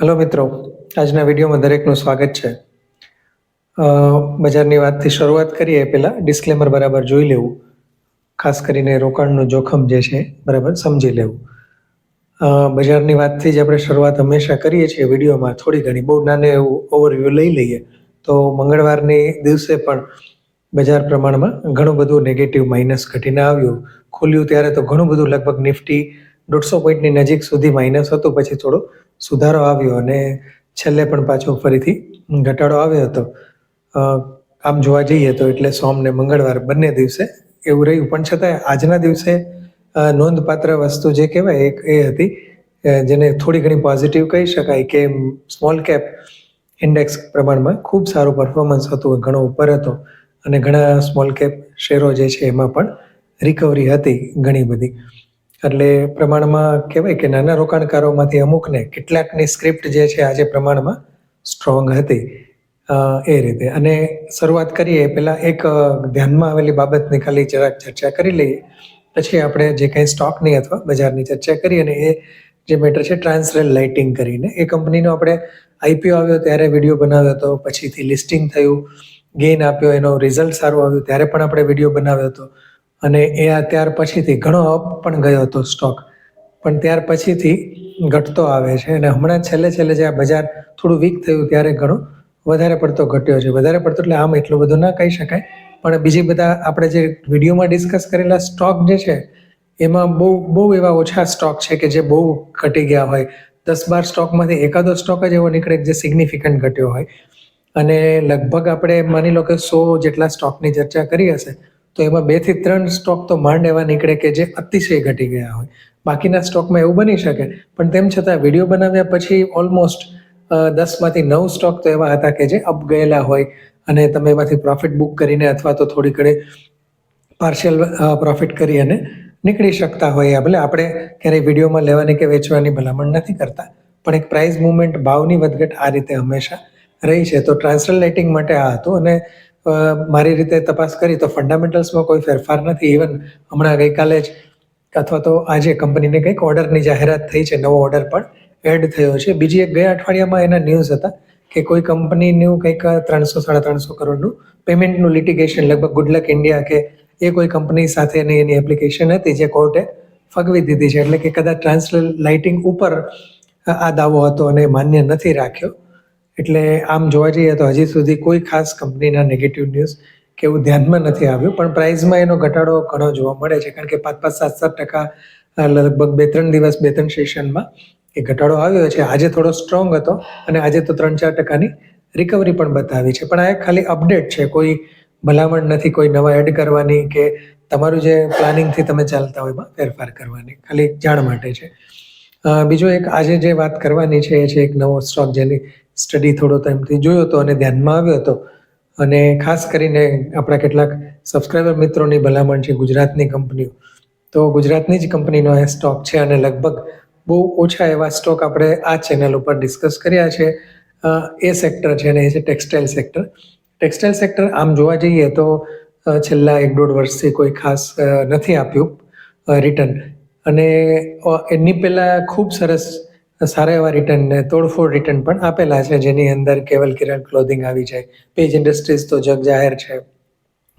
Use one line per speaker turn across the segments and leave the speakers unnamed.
Hello મિત્રો, આજના વિડીયોમાં દરેકનું સ્વાગત છે. બજારની વાતથી શરૂઆત કરીએ પહેલાં ડિસ્ક્લેમર બરાબર જોઈ લેવું. ખાસ કરીને રોકાણનું જોખમ જે છે, બરાબર સમજી લેવું. બજારની વાતથી જ આપણે શરૂઆત હંમેશા કરીએ છીએ વિડીયોમાં. થોડી ઘણી બહુ નાને એવું ઓવરવ્યૂ લઈ લઈએ. તો મંગળવારની દિવસે પણ બજાર પ્રમાણમાં ઘણું બધું નેગેટિવ માઇનસ ઘટીને આવ્યું. ખુલ્યું ત્યારે તો ઘણું બધું લગભગ નિફ્ટી દોઢસો પોઈન્ટની નજીક સુધી માઇનસ હતું. પછી થોડો સુધારો આવ્યો અને છેલ્લે પણ પાછો ફરીથી ઘટાડો આવ્યો હતો. આમ જોવા જઈએ તો એટલે સોમ ને મંગળવાર બંને દિવસે એવું રહ્યું. પણ છતાંય આજના દિવસે નોંધપાત્ર વસ્તુ જે કહેવાય એક એ હતી જેને થોડી ઘણી પોઝિટિવ કહી શકાય કે સ્મોલ કેપ ઇન્ડેક્સ પ્રમાણમાં ખૂબ સારું પરફોર્મન્સ હતું, ઘણો ઉપર હતો અને ઘણા સ્મોલ કેપ શેરો જે છે એમાં પણ રિકવરી હતી ઘણી બધી. એટલે પ્રમાણમાં કહેવાય કે નાના રોકાણકારોમાંથી અમુકને કેટલાકની સ્ક્રિપ્ટ જે છે આજે પ્રમાણમાં સ્ટ્રોંગ હતી એ રીતે. અને શરૂઆત કરીએ, પહેલાં એક ધ્યાનમાં આવેલી બાબતની ખાલી જરાક ચર્ચા કરી લઈએ. પછી આપણે જે કંઈ સ્ટોકની અથવા બજારની ચર્ચા કરીએ અને એ જે મેટર છે ટ્રાન્સરેલ લાઇટિંગ કરીને, એ કંપનીનો આપણે આઈપીઓ આવ્યો ત્યારે વીડિયો બનાવ્યો હતો, પછીથી લિસ્ટિંગ થયું, ગેઇન આપ્યો, એનો રિઝલ્ટ સારું આવ્યું, ત્યારે પણ આપણે વીડિયો બનાવ્યો હતો. અને એ ત્યાર પછીથી ઘણો અપ પણ ગયો હતો સ્ટોક પણ ત્યાર પછીથી ઘટતો આવે છે અને હમણાં છેલ્લે છેલ્લે જે આ બજાર થોડું વીક થયું ત્યારે ઘણો વધારે પડતો ઘટ્યો છે. વધારે પડતો એટલે આમ એટલું બધું ના કહી શકાય. પણ બીજી બધા આપણે જે વિડીયોમાં ડિસ્કસ કરેલા સ્ટોક જે છે, એમાં બહુ બહુ એવા ઓછા સ્ટોક છે કે જે બહુ ઘટી ગયા હોય. દસ બાર સ્ટોકમાંથી એકાદો સ્ટોક જ એવો નીકળે જે સિગ્નિફિકન્ટ ઘટ્યો હોય. અને લગભગ આપણે માની લો કે સો જેટલા સ્ટોકની ચર્ચા કરી હશે તો એમાં બેથી ત્રણ સ્ટોક તો માંડ એવા નીકળે કે જે અતિશય ઘટી ગયા હોય. બાકીના સ્ટોકમાં એવું બની શકે, પણ તેમ છતાં વીડિયો બનાવ્યા પછી ઓલમોસ્ટ દસમાંથી નવ સ્ટોક તો એવા હતા કે જે અપ ગયેલા હોય અને તમે એમાંથી પ્રોફિટ બુક કરીને અથવા તો થોડી ઘડે પાર્શિયલ પ્રોફિટ કરી અને નીકળી શકતા હોઈએ ભલે આપણે ક્યારેય વિડીયોમાં લેવાની કે વેચવાની ભલામણ નથી કરતા, પણ એક પ્રાઇસ મુવમેન્ટ ભાવની વધઘટ આ રીતે હંમેશા રહી છે. તો ટ્રાન્સલેટિંગ માટે આ હતું અને મારી રીતે તપાસ કરી તો ફંડામેન્ટલ્સમાં કોઈ ફેરફાર નથી. ઇવન હમણાં ગઈકાલે જ અથવા તો આજે કંપનીને કંઈક ઓર્ડરની જાહેરાત થઈ છે, નવો ઓર્ડર પણ એડ થયો છે. બીજી એક ગયા અઠવાડિયામાં એના ન્યૂઝ હતા કે કોઈ કંપનીનું કંઈક ત્રણસો, સાડા ત્રણસો કરોડનું પેમેન્ટનું લિટિગેશન લગભગ ગુડલક ઇન્ડિયા કે એ કોઈ કંપની સાથેની એની એપ્લિકેશન હતી જે કોર્ટે ફગવી દીધી છે. એટલે કે કદાચ ટ્રાન્સલેટ લાઇટિંગ ઉપર આ દાવો હતો અને માન્ય નથી રાખ્યો. એટલે આમ જોવા જઈએ તો હજી સુધી કોઈ ખાસ કંપનીના નેગેટિવ ન્યૂઝ કે એવું ધ્યાનમાં નથી આવ્યું. પણ પ્રાઇઝમાં એનો ઘટાડો ઘણો જોવા મળે છે. કારણ કે પાંચ પાંચ સાત સાત ટકા લગભગ બે ત્રણ દિવસ બે ત્રણ સેશનમાં એ ઘટાડો આવ્યો છે. આજે થોડો સ્ટ્રોંગ હતો અને આજે તો ત્રણ ચાર ટકાની રિકવરી પણ બતાવી છે. પણ આ ખાલી અપડેટ છે. કોઈ ભલામણ નથી, કોઈ નવા એડ કરવાની કે તમારું જે પ્લાનિંગથી તમે ચાલતા હોય એમાં ફેરફાર કરવાની. ખાલી જાણ માટે છે. બીજો એક આજે જે વાત કરવાની છે, એ છે એક નવો સ્ટોક જેની સ્ટડી થોડો ટાઈમથી જોયો હતો અને ધ્યાનમાં આવ્યો હતો. અને ખાસ કરીને આપણા કેટલાક સબસ્ક્રાઈબર મિત્રોની ભલામણ છે ગુજરાતની કંપનીઓ. તો ગુજરાતની જ કંપનીનો આ સ્ટોક છે અને લગભગ બહુ ઓછા એવા સ્ટોક આપણે આ ચેનલ ઉપર ડિસ્કસ કર્યા છે. એ સેક્ટર છે અને એ છે ટેક્સટાઇલ સેક્ટર ટેક્સટાઇલ સેક્ટર આમ જોવા જઈએ તો છેલ્લા એક દોઢ વર્ષથી કોઈ ખાસ નથી આપ્યું રિટર્ન અને એની પહેલાં ખૂબ સરસ સારા એવા રિટર્ન ને તોડફોડ રિટર્ન પણ આપેલા છે, જેની અંદર કેવલ કિરણ ક્લોથિંગ આવી જાય. પેજ ઇન્ડસ્ટ્રીઝ તો જગ જાહેર છે,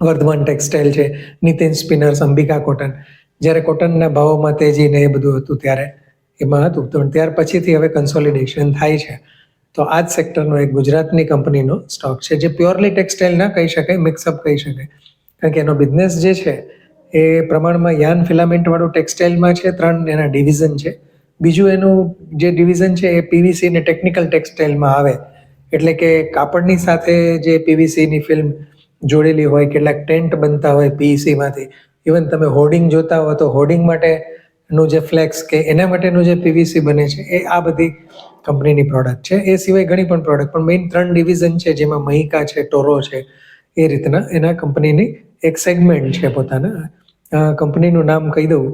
વર્ધમાન ટેક્સટાઇલ છે, નીતિન સ્પિનર્સ અંબિકા કોટન જ્યારે કોટનના ભાવોમાં તેજી ને એ બધું હતું ત્યારે એમાં હતું. તો ત્યાર પછીથી હવે કન્સોલિડેશન થાય છે. તો આ જ સેક્ટરનો એક ગુજરાતની કંપનીનો સ્ટોક છે, જે પ્યોરલી ટેક્સટાઇલ ના કહી શકાય મિક્સઅપ કહી શકાય. કારણ કે એનો બિઝનેસ જે છે, એ પ્રમાણમાં યાન ફિલામેન્ટવાળું ટેક્સટાઇલમાં છે, ત્રણ એના ડિવિઝન છે. બીજું એનું જે ડિવિઝન છે એ પીવીસી ને ટેકનિકલ ટેક્સટાઇલમાં આવે. એટલે કે કાપડની સાથે જે પીવીસીની ફિલ્મ જોડેલી હોય, કેટલાક ટેન્ટ બનતા હોય પીવીસીમાંથી ઇવન તમે હોર્ડિંગ જોતા હો તો હોર્ડિંગ માટેનું જે ફ્લેક્સ કે એના માટેનું જે પીવીસી બને છે, એ આ બધી કંપનીની પ્રોડક્ટ છે. એ સિવાય ઘણી પણ પ્રોડક્ટ પણ મેઇન ત્રણ ડિવિઝન છે, જેમાં મહિકા છે, ટોરો છે, એ રીતના એના કંપનીની એક સેગમેન્ટ છે પોતાના. કંપનીનું નામ કહી દઉં.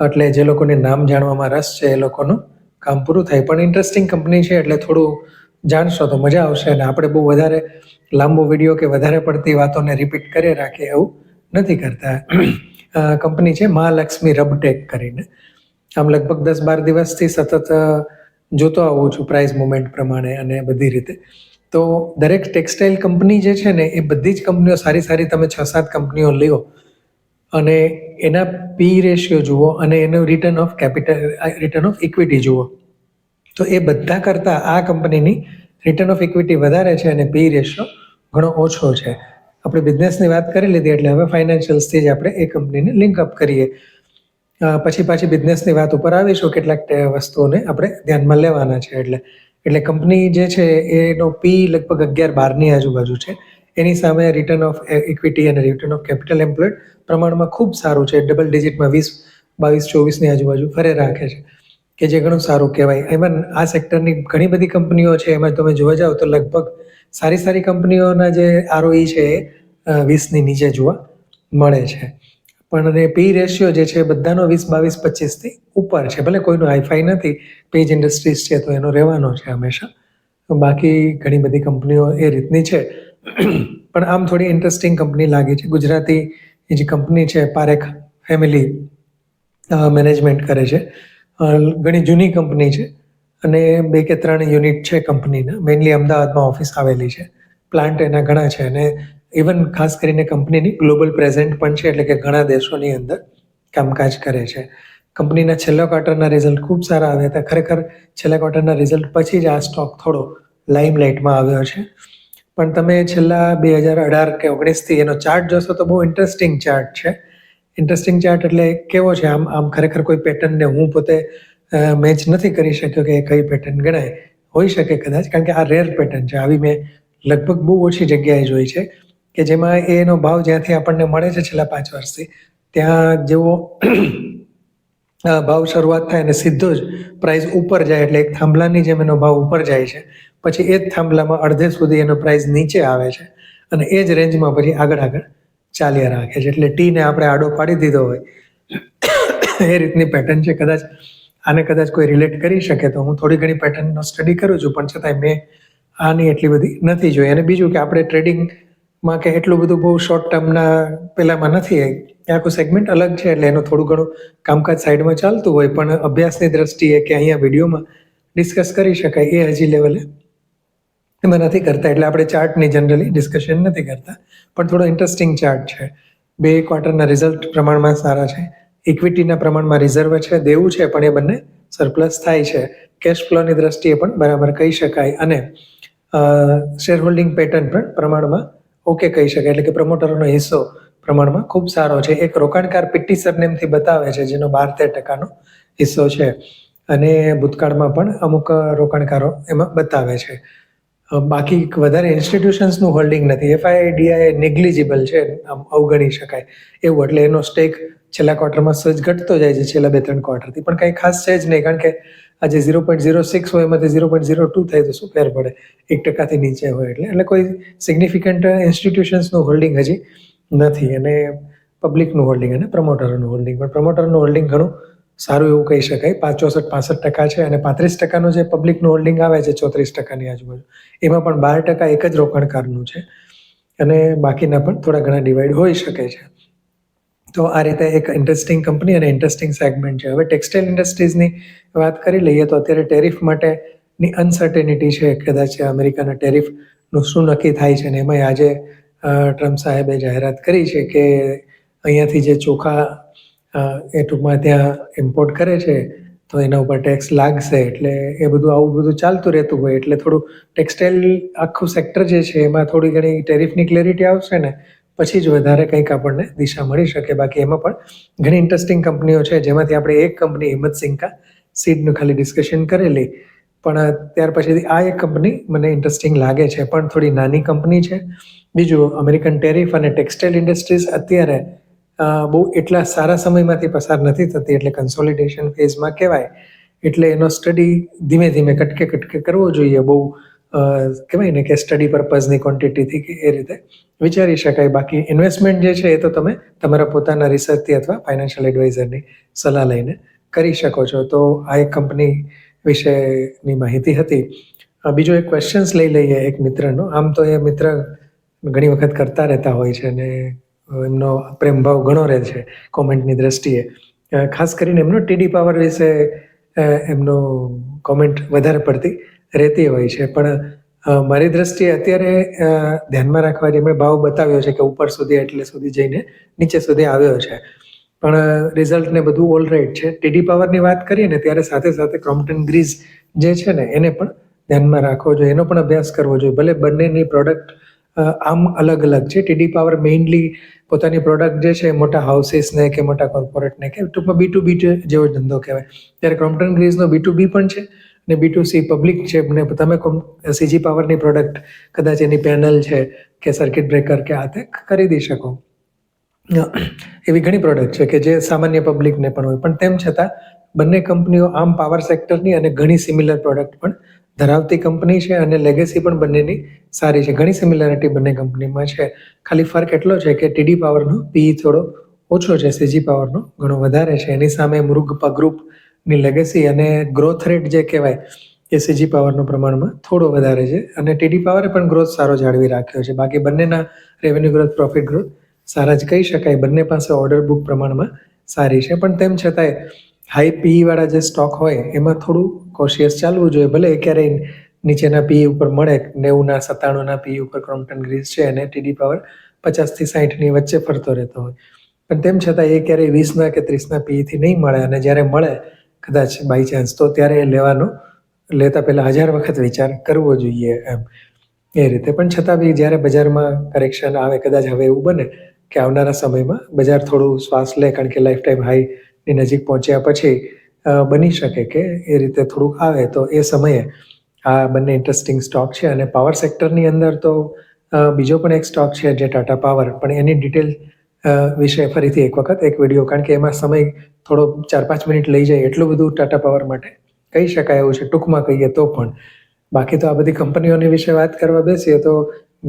એટલે જે લોકોને નામ જાણવામાં રસ છે, એ લોકોનું કામ પૂરું થાય. પણ ઇન્ટરેસ્ટિંગ કંપની છે એટલે થોડું જાણશો તો મજા આવશે અને આપણે બહુ વધારે લાંબો વીડિયો કે વધારે પડતી વાતોને રિપીટ કરી રાખીએ એવું નથી કરતા. કંપની છે મહાલક્ષ્મી રબટેક કરીને. આમ લગભગ દસ બાર દિવસથી સતત જોતો આવું છું પ્રાઇસ મુમેન્ટ પ્રમાણે અને બધી રીતે. તો દરેક ટેક્સટાઇલ કંપની જે છે ને, એ બધી જ કંપનીઓ સારી સારી તમે છ સાત કંપનીઓ લ્યો અને એના પી રેશિયો જુઓ અને એનું return of capital return of equity જુઓ. તો એ બધા કરતાં આ કંપનીની રિટર્ન ઓફ ઇક્વિટી વધારે છે અને પી રેશિયો ઘણો ઓછો છે. આપણે બિઝનેસની વાત કરી લીધી એટલે હવે ફાઇનાન્શિયલ્સથી જ આપણે એ કંપનીને લિંક અપ કરીએ. પછી પાછી બિઝનેસની વાત ઉપર આવીશું, કેટલાક વસ્તુઓને આપણે ધ્યાનમાં લેવાના છે એટલે. એટલે કંપની જે છે એનો પી લગભગ અગિયાર બારની આજુબાજુ છે. એની સામે રિટર્ન ઓફ ઇક્વિટી અને રિટર્ન ઓફ કેપિટલ એમ્પ્લોયડ પ્રમાણમાં ખૂબ સારું છે. ડબલ ડિજિટમાં વીસ, બાવીસ, ચોવીસની આજુબાજુ ફરે રાખે છે. કે જે ઘણું સારું કહેવાય. એમાં આ સેક્ટરની ઘણી બધી કંપનીઓ છે. એમાં તમે જોવા જાઓ તો લગભગ સારી સારી કંપનીઓના જે આરઓઈ છે એ વીસની નીચે જોવા મળે છે. પણ અને પી રેશિયો જે છે બધાનો વીસ, બાવીસ, પચીસથી ઉપર છે. ભલે કોઈનું હાઈફાઈ નથી પેજ ઇન્ડસ્ટ્રીઝ છે તો એનો રહેવાનો છે હંમેશા. બાકી ઘણી બધી કંપનીઓ એ રીતની છે. પણ આમ થોડી ઇન્ટરેસ્ટિંગ કંપની લાગી છે. ગુજરાતી જે કંપની છે, પારેખ ફેમિલી મેનેજમેન્ટ કરે છે. ઘણી જૂની કંપની છે અને બે કે ત્રણ યુનિટ છે કંપનીના મેઇનલી અમદાવાદમાં ઓફિસ આવેલી છે. પ્લાન્ટ એના ઘણા છે અને ઇવન ખાસ કરીને કંપનીની ગ્લોબલ પ્રેઝન્ટ પણ છે એટલે કે ઘણા દેશોની અંદર કામકાજ કરે છે. કંપનીના છેલ્લા ક્વાર્ટરના રિઝલ્ટ ખૂબ સારા આવ્યા હતા. ખરેખર છેલ્લા ક્વાર્ટરના રિઝલ્ટ પછી જ આ સ્ટોક થોડો લાઇમલાઇટમાં આવ્યો છે. પણ તમે છેલ્લા બે હજાર અઢાર કે ઓગણીસથી એનો ચાર્ટ જોશો તો બહુ ઇન્ટરેસ્ટિંગ ચાર્ટ છે. ઇન્ટરેસ્ટિંગ ચાર્ટ એટલે કેવો છે? આમ આમ ખરેખર કોઈ પેટર્નને હું પોતે મેચ નથી કરી શક્યો કે કઈ પેટર્ન ગણાય. હોઈ શકે કદાચ, કારણ કે આ રેર પેટર્ન છે. આવી મેં લગભગ બહુ ઓછી જગ્યાએ જોઈ છે કે જેમાં એનો ભાવ જ્યાંથી આપણને મળે છે છેલ્લા પાંચ વર્ષથી, ત્યાં જેવો ભાવ શરૂઆત થાય અને સીધો જ પ્રાઇસ ઉપર જાય એટલે એક થાંભલાની જેમ એનો ભાવ ઉપર જાય છે. પછી એ જ થાંભલામાં અડધે સુધી એનો પ્રાઇસ નીચે આવે છે અને એ જ રેન્જમાં પછી આગળ આગળ ચાલ્યા રાખે છે. એટલે ટીને આપણે આડો પાડી દીધો હોય, એ રીતની પેટર્ન છે. કદાચ આને કદાચ કોઈ રિલેટ કરી શકે તો હું થોડી ઘણી પેટર્નનો સ્ટડી કરું છું, પણ છતાંય મેં આની એટલી બધી નથી જોઈ. અને બીજું કે આપણે ટ્રેડિંગમાં કે એટલું બધું બહુ શોર્ટ ટર્મના પેલામાં નથી આખું સેગમેન્ટ અલગ છે એટલે એનું થોડું ઘણું કામકાજ સાઈડમાં ચાલતું હોય, પણ અભ્યાસની દ્રષ્ટિએ કે અહીંયા વિડીયોમાં ડિસ્કસ કરી શકાય એ હજી લેવલે એમાં નથી કરતા, એટલે આપણે ચાર્ટની જનરલી ડિસ્કશન નથી કરતા. પણ થોડો ઇન્ટરેસ્ટિંગ ચાર્ટ છે. બે ક્વાર્ટરના રિઝલ્ટ પ્રમાણમાં સારા છે. ઇક્વિટીના પ્રમાણમાં રિઝર્વ છે, દેવું છે, પણ એ બંને સરપ્લસ થાય છે. કેશ ફ્લોની દ્રષ્ટિએ પણ બરાબર કહી શકાય. અને શેર હોલ્ડિંગ પેટર્ન પણ પ્રમાણમાં ઓકે કહી શકાય એટલે કે પ્રમોટરોનો હિસ્સો પ્રમાણમાં ખૂબ સારો છે. એક રોકાણકાર પીટી સરનેમથી બતાવે છે, જેનો બાર તેર ટકાનો હિસ્સો છે. અને ભૂતકાળમાં પણ અમુક રોકાણકારો એમાં બતાવે છે. બાકી વધારે ઇન્સ્ટિટ્યુશન્સનું હોલ્ડિંગ નથી. એફઆઈડીઆઈ નેગ્લિજિબલ છે, આમ અવગણી શકાય એવું. એટલે એનો સ્ટેક છેલ્લા ક્વાર્ટરમાં સજ ઘટતો જાય છે, છેલ્લા બે ત્રણ ક્વાર્ટરથી પણ કંઈ ખાસ છે જ નહીં, કારણ કે આજે ઝીરો પોઈન્ટ ઝીરો સિક્સ હોય, એમાંથી ઝીરો પોઈન્ટ ઝીરો ટુ થાય તો શું ફેર પડે? એક ટકાથી નીચે હોય એટલે. એટલે કોઈ સિગ્નિફિકન્ટ ઇન્સ્ટિટ્યુશન્સનું હોલ્ડિંગ હજી નથી અને પબ્લિકનું હોલ્ડિંગ અને પ્રમોટરનું હોલ્ડિંગ પણ પ્રમોટરનું હોલ્ડિંગ ઘણું સારું એવું કહી શકાય. પાંચ ચોસઠ પાસઠ ટકા છે અને પાંત્રીસ ટકાનું જે પબ્લિકનું હોલ્ડિંગ આવે છે ચોત્રીસ ટકાની આજુબાજુ. એમાં પણ બાર ટકા એક જ રોકાણકારનું છે અને બાકીના પણ થોડા ઘણા ડિવાઈડ હોઈ શકે છે. તો આ રીતે એક ઇન્ટરેસ્ટિંગ કંપની અને ઇન્ટરેસ્ટિંગ સેગમેન્ટ છે. હવે ટેક્સટાઇલ ઇન્ડસ્ટ્રીઝની વાત કરી લઈએ તો અત્યારે ટેરિફ માટેની અનસર્ટેનિટી છે કદાચ અમેરિકાના ટેરિફનું શું નક્કી થાય છે ને એમાં આજે ટ્રમ્પ સાહેબે જાહેરાત કરી છે કે અહીંયાથી જે ચોખા એ ટૂંકમાં ત્યાં ઇમ્પોર્ટ કરે છે તો એના ઉપર ટેક્સ લાગશે એટલે એ બધું, આવું બધું ચાલતું રહેતું હોય એટલે થોડું ટેક્સટાઇલ આખું સેક્ટર જે છે એમાં થોડી ઘણી ટેરિફની ક્લેરિટી આવશે ને પછી જ વધારે કંઈક આપણને દિશા મળી શકે. બાકી એમાં પણ ઘણી ઇન્ટરેસ્ટિંગ કંપનીઓ છે, જેમાંથી આપણે એક કંપની હિંમત સિંકા સીડનું ખાલી ડિસ્કશન કરેલી. પણ ત્યાર પછી આ એક કંપની મને ઇન્ટરેસ્ટિંગ લાગે છે. પણ થોડી નાની કંપની છે. બીજું અમેરિકન ટેરિફ અને ટેક્સટાઇલ ઇન્ડસ્ટ્રીઝ અત્યારે બહુ એટલા સારા સમયમાંથી પસાર નથી થતી, એટલે કન્સોલિડેશન ફેઝમાં કહેવાય. એટલે એનો સ્ટડી ધીમે ધીમે કટકે કટકે કરવો જોઈએ. બહુ કહેવાય ને કે સ્ટડી પર્પઝની ક્વોન્ટિટીથી કે એ રીતે વિચારી શકાય. બાકી ઇન્વેસ્ટમેન્ટ જે છે એ તો તમે તમારા પોતાના રિસર્ચથી અથવા ફાઇનાન્શિયલ એડવાઇઝરની સલાહ લઈને કરી શકો છો. તો આ એક કંપની વિશેની માહિતી હતી. બીજો એક ક્વેશ્ચન્સ લઈ લઈએ એક મિત્રનો. આમ તો એ મિત્ર ઘણી વખત કરતા રહેતા હોય છે અને એમનો પ્રેમભાવ ઘણો રહે છે કોમેન્ટની દ્રષ્ટિએ. ખાસ કરીને એમનો ટીડી પાવર વિશે એમનો કોમેન્ટ વધારે પડતી રહેતી હોય છે. પણ મારી દ્રષ્ટિએ અત્યારે ધ્યાનમાં રાખવા જેમણે ભાવ બતાવ્યો છે કે ઉપર સુધી, એટલે સુધી જઈને નીચે સુધી આવ્યો છે. પણ રિઝલ્ટ ને બધું ઓલરાઈટ છે. ટીડી પાવરની વાત કરીએ ને, ત્યારે સાથે સાથે ક્રોમ્પ્ટન ગ્રીઝ જે છે ને, એને પણ ધ્યાનમાં રાખવો જોઈએ. એનો પણ અભ્યાસ કરવો જોઈએ. ભલે બંનેની પ્રોડક્ટ આમ અલગ અલગ છે. ટીડી પાવર મેઇનલી પોતાની પ્રોડક્ટ જે છે મોટા હાઉસીસને કે મોટા કોર્પોરેટને કે ટૂંકમાં બી ટુ બી જેવો ધંધો કહેવાય. ત્યારે ક્રોમ્પ્ટન ગ્રીઝનો બી ટુ બી પણ છે. અને બી ટુ સી પબ્લિક છે, ને તમે સીજી પાવરની પ્રોડક્ટ કદાચ એની પેનલ છે કે સર્કિટ બ્રેકર કે આ તે ખરીદી શકો. એવી ઘણી પ્રોડક્ટ છે કે જે સામાન્ય પબ્લિકને પણ હોય. પણ તેમ છતાં, બંને કંપનીઓ આમ પાવર સેક્ટરની અને ઘણી સિમિલર પ્રોડક્ટ પણ ધરાવતી કંપની છે અને લેગેસી પણ બંનેની સારી છે. ઘણી સિમિલરિટી બંને કંપનીમાં છે. ખાલી ફરક એટલો છે કે ટીડી પાવરનો પી થોડો ઓછો છે સીજી પાવરનો ઘણો વધારે છે. એની સામે મૃગ ગ્રુપની લેગેસી અને ગ્રોથ રેટ જે કહેવાય, એ સીજી પાવરનું પ્રમાણમાં થોડો વધારે છે અને ટીડી પાવરે પણ ગ્રોથ સારો જાળવી રાખ્યો છે. બાકી બંનેના રેવન્યુ ગ્રોથ પ્રોફિટ ગ્રોથ સારા જ કહી શકાય. બંને પાસે ઓર્ડર બુક પ્રમાણમાં સારી છે. પણ તેમ છતાંય હાઈ પીઈવાળા જે સ્ટોક હોય, એમાં થોડું કોશિયસ ચાલવું જોઈએ. ભલે એ ક્યારેય નીચેના પીઈ ઉપર મળે, નેવુંના, સત્તાણુંના પી ઉપર ક્રોમ્પ્ટન ગ્રીઝ છે અને ટીડી પાવર પચાસથી સાહીઠની વચ્ચે ફરતો રહેતો હોય. પણ તેમ છતાં એ ક્યારેય વીસના કે ત્રીસના પીઈથી નહીં મળે અને જ્યારે મળે કદાચ બાય ચાન્સ તો ત્યારે એ લેવાનો, લેતા પહેલાં હજાર વખત વિચાર કરવો જોઈએ એમ. એ રીતે. પણ છતાં બી જ્યારે બજારમાં કરેક્શન આવે, કદાચ હવે એવું બને કે આવનારા સમયમાં બજાર થોડું શ્વાસ લે, કારણ કે લાઈફ ટાઈમ હાઈની નજીક પહોંચ્યા પછી બની શકે કે એ રીતે થોડુંક આવે. તો એ સમયે આ બંને ઇન્ટરેસ્ટિંગ સ્ટોક છે. અને પાવર સેક્ટરની અંદર તો બીજો પણ એક સ્ટોક છે, જે ટાટા પાવર પણ એની ડિટેલ વિશે ફરીથી એક વખત, એક વીડિયો, કારણ કે એમાં સમય થોડો ચાર પાંચ મિનિટ લઈ જાય એટલું બધું ટાટા પાવર માટે. કહી શકાય એવું છે, ટૂંકમાં કહીએ તો પણ. બાકી તો આ બધી કંપનીઓની વિશે વાત કરવા બેસીએ તો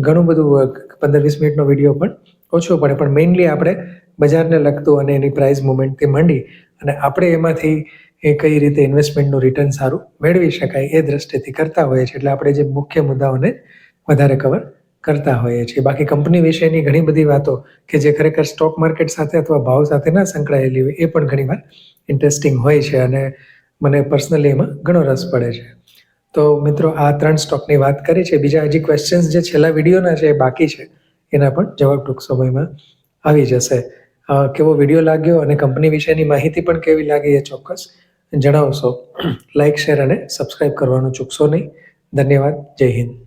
ઘણું બધું પંદર વીસ મિનિટનો વીડિયો પણ ઓછો પડે, પણ મેઇનલી આપણે બજારને લગતું અને એની પ્રાઇસ મુવમેન્ટથી માંડી અને આપણે એમાંથી એ કઈ રીતે ઇન્વેસ્ટમેન્ટનું રિટર્ન સારું મેળવી શકાય એ દ્રષ્ટિથી કરતા હોઈએ છીએ. એટલે આપણે જે મુખ્ય મુદ્દાઓને વધારે કવર કરતા હોઈએ છીએ. બાકી કંપની વિશેની ઘણી બધી વાતો કે જે ખરેખર સ્ટોક માર્કેટ સાથે અથવા ભાવ સાથે ના સંકળાયેલી હોય, એ પણ ઘણીવાર ઇન્ટરેસ્ટિંગ હોય છે અને મને પર્સનલી એમાં ઘણો રસ પડે છે. તો મિત્રો, આ ત્રણ સ્ટોકની વાત કરી છે. બીજા હજી ક્વેશ્ચન્સ જે છેલ્લા વિડીયોના છે, એ બાકી છે. એના પણ જવાબ ટૂંક સમયમાં આવી જશે. કેવો વીડિયો લાગ્યો અને કંપની વિશેની માહિતી પણ કેવી લાગી એ ચોક્કસ જણાવશો. લાઇક શેર અને સબસ્ક્રાઈબ કરવાનું ચૂકશો નહીં. ધન્યવાદ. જય હિન્દ.